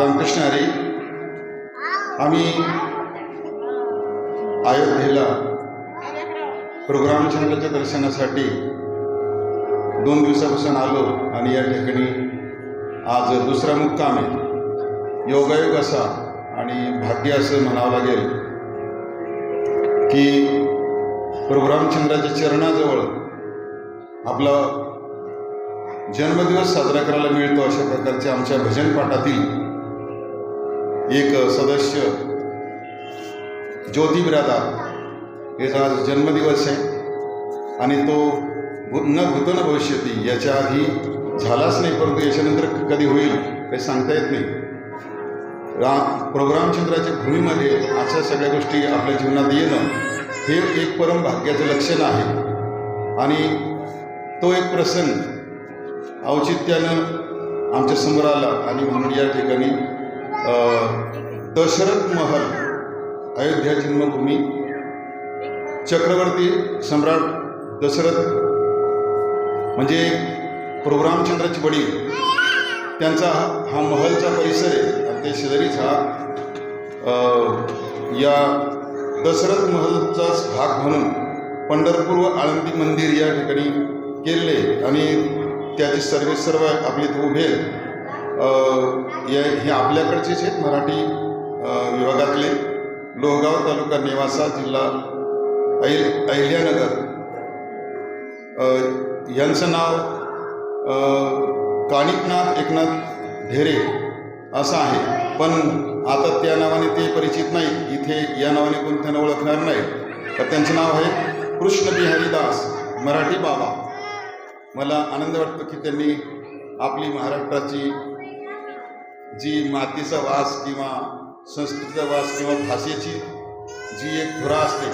रामकृष्ण हरी आम्ही अयोध्येला रामचंद्राच्या दर्शनासाठी दोन दिवसापासून आलो आणि या ठिकाणी आज दुसरा मुक्काम आहे. योगायोग असा आणि भाग्य असं म्हणावं लागेल की प्रभू रामचंद्राच्या चरणाजवळ आपला जन्मदिवस साजरा करायला मिळतो अशा प्रकारचे आमच्या भजन पाठातील एक सदस्य ज्योती बिरादा याचा आज जन्मदिवस आहे. आणि तो न भूतो न भविष्यती याच्या आधी झालाच नाही परंतु याच्यानंतर कधी होईल काही सांगता येत नाही. राम प्रोग्रामचंद्राच्या भूमीमध्ये अशा सगळ्या गोष्टी आपल्या जीवनात येणं हे एक परम भाग्याचं लक्षण आहे. आणि तो एक प्रसंग औचित्यानं आमच्यासमोर आला आणि म्हणून या ठिकाणी दशरथ महल अयोध्या जन्मभूमी चक्रवर्ती सम्राट दशरथ म्हणजे प्रभू रामचंद्राचे वडील त्यांचा हा हा महलचा परिसर आहे आणि ते शेजारीच हा. या दशरथ महलचाच भाग म्हणून पंढरपूर व आळंदी मंदिर या ठिकाणी केले आणि त्याचे सर्वे सर्व आपले इथे उभे आहे या हे आपल्याकडचेच आहेत मराठी विभागातले. लोहगाव तालुका नेवासा जिल्हा अहिल अहिल्यानगर. यांचं नाव काणिकनाथ एकनाथ ढेरे असं आहे. पण आता त्या नावाने ते परिचित नाही इथे या नावाने कोण त्यांना ओळखणार नाही. तर त्यांचं नाव आहे कृष्णबिहारी दास मराठी बाबा. मला आनंद वाटतो की त्यांनी आपली महाराष्ट्राची जी मातीचा वास किंवा संस्कृतीचा वास किंवा भाषेची जी एक धुरा असते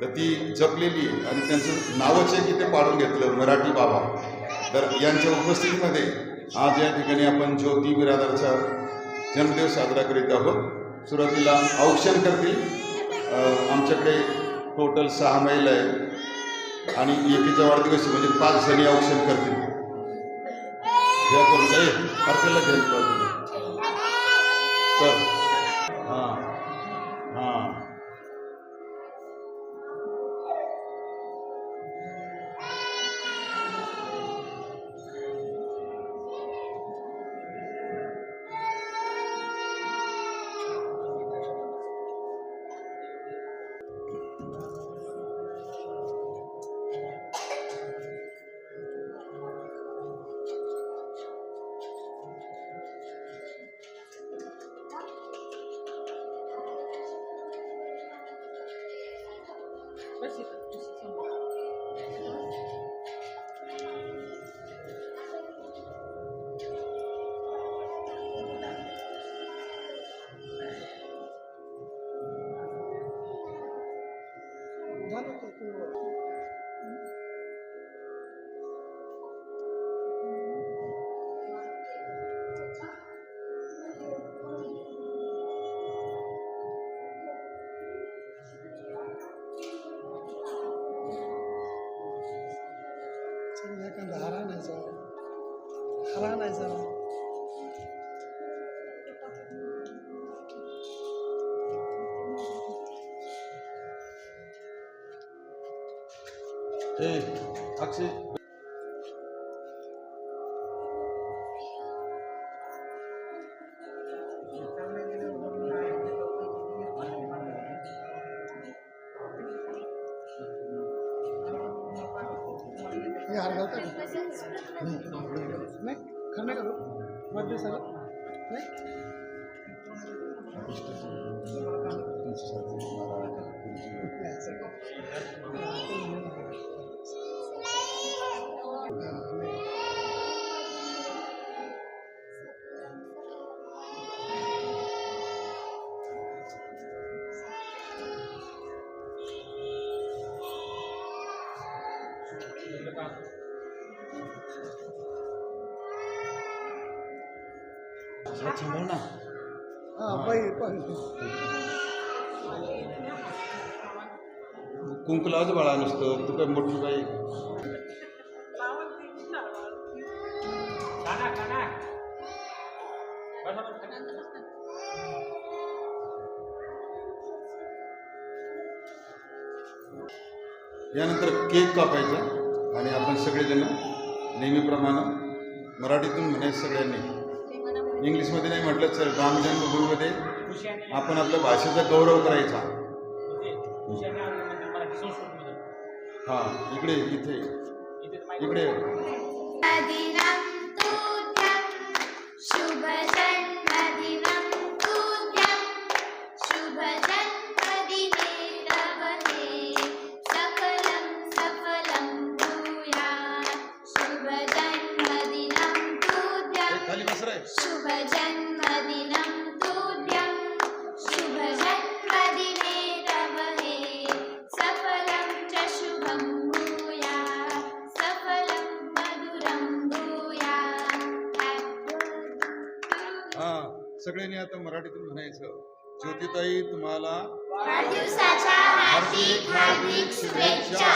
तर ती जपलेली आहे. आणि त्यांचं नावच आहे की ते पाडून घेतलं मराठी बाबा. तर यांच्या उपस्थितीमध्ये आज या ठिकाणी आपण ज्योती बिरादारचा जन्मदिवस साजरा करीत आहोत. सुरुवातीला औक्षण करतील. आमच्याकडे टोटल सहा महिला आहे आणि एकीचा वाढदिवस म्हणजे पाच जणी औक्षण करतील. या करून ए अर्थ तर Спасибо. हार आणायचा ए अक्षय हे हार घालता का? नाही ना. हा बाई पण कुंकू लावचं बाळा नुसतं. तू काय मोठी बाई यानंतर केक कापायचा आणि आपण सगळेजण नेहमीप्रमाणे मराठीतून म्हणायचं सगळ्यांनी. इंग्लिशमध्ये नाही म्हटलं तर राम जन्मभूमीमध्ये आपण आपल्या भाषेचा गौरव करायचा. हां इकडे इथे. इकडे. हां सगळ्यांनी आता मराठीतून म्हणायचं ज्योतिताई तुम्हाला हार्दिक शुभेच्छा.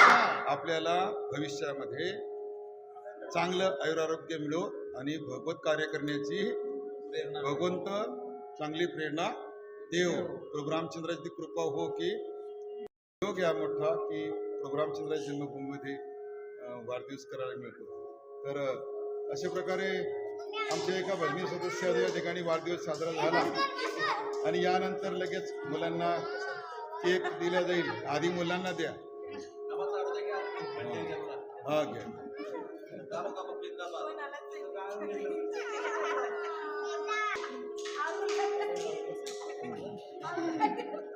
आपल्याला भविष्यामध्ये चांगलं आयुरारोग्य मिळो आणि भगवत कार्य करण्याची भगवंत चांगली प्रेरणा देव. प्रभू रामचंद्राची कृपा हो की योग या मोठा की प्रभू रामचंद्राच्या जन्मभूमीमध्ये वाढदिवस करायला मिळतो. तर अशा प्रकारे आमच्या एका भजनी सदस्याचा या ठिकाणी वाढदिवस साजरा झाला. आणि यानंतर लगेच मुलांना केक दिला जाईल. आधी मुलांना द्या. हा घ्या.